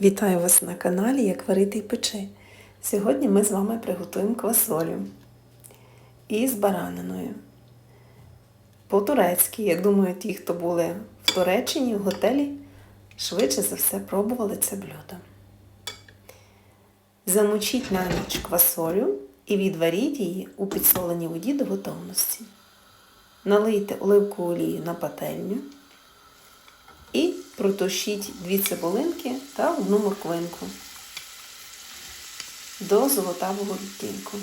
Вітаю вас на каналі Як варити і печи. Сьогодні ми з вами приготуємо квасолю із бараниною. По-турецьки, я думаю, ті, хто були в Туреччині, в готелі, швидше за все пробували це блюдо. Замочіть на ніч квасолю і відваріть її у підсоленій воді до готовності. Налийте оливкову олію на пательню. Протушіть дві цибулинки та одну морквинку до золотавого відтінку.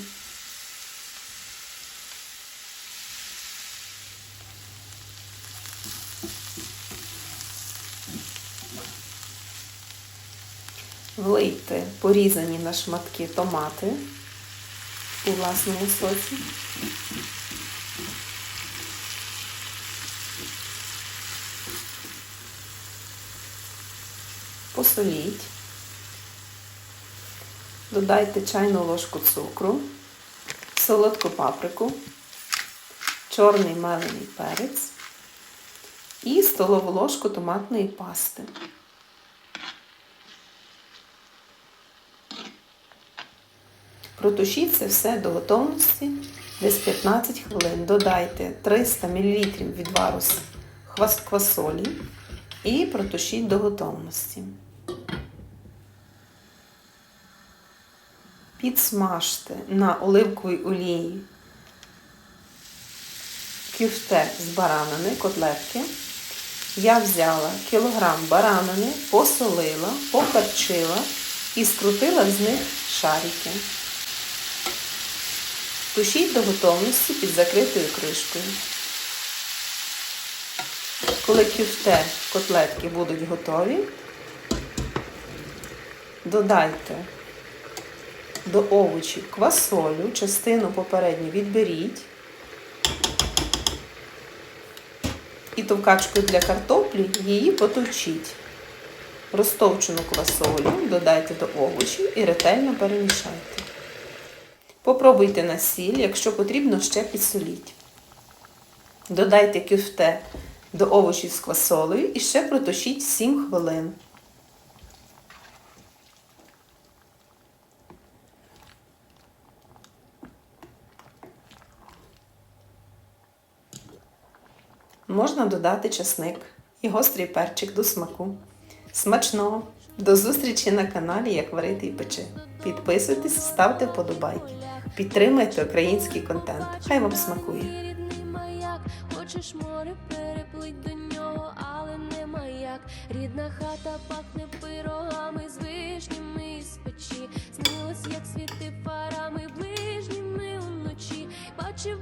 Влийте порізані на шматки томати у власному соці. Посоліть, додайте чайну ложку цукру, солодку паприку, чорний мелений перець і столову ложку томатної пасти. Протушіть це все до готовності десь 15 хвилин. Додайте 300 мл відвару квасолі і протушіть до готовності. Підсмажте на оливковій олії кюфте з баранини, котлетки. Я взяла кілограм баранини, посолила, поперчила і скрутила з них шарики. Тушіть до готовності під закритою кришкою. Коли кюфте котлетки будуть готові, додайте до овочів квасолю, частину попередньо відберіть і товкачкою для картоплі її потовчіть. Розтовчену квасолю додайте до овочів і ретельно перемішайте. Попробуйте на сіль, якщо потрібно, ще підсоліть. Додайте кюфте до овочів з квасолею і ще протушіть 7 хвилин. Можна додати чесник і гострий перчик до смаку. Смачного! До зустрічі на каналі Як варити і печи. Підписуйтесь, ставте вподобайки. Підтримайте український контент. Хай вам смакує! Хочеш море переплить до нього, але нема як Рідна хата пахне пирогами з вишнями з печі. Снилось, як світи фарами ближніми уночі. Бачив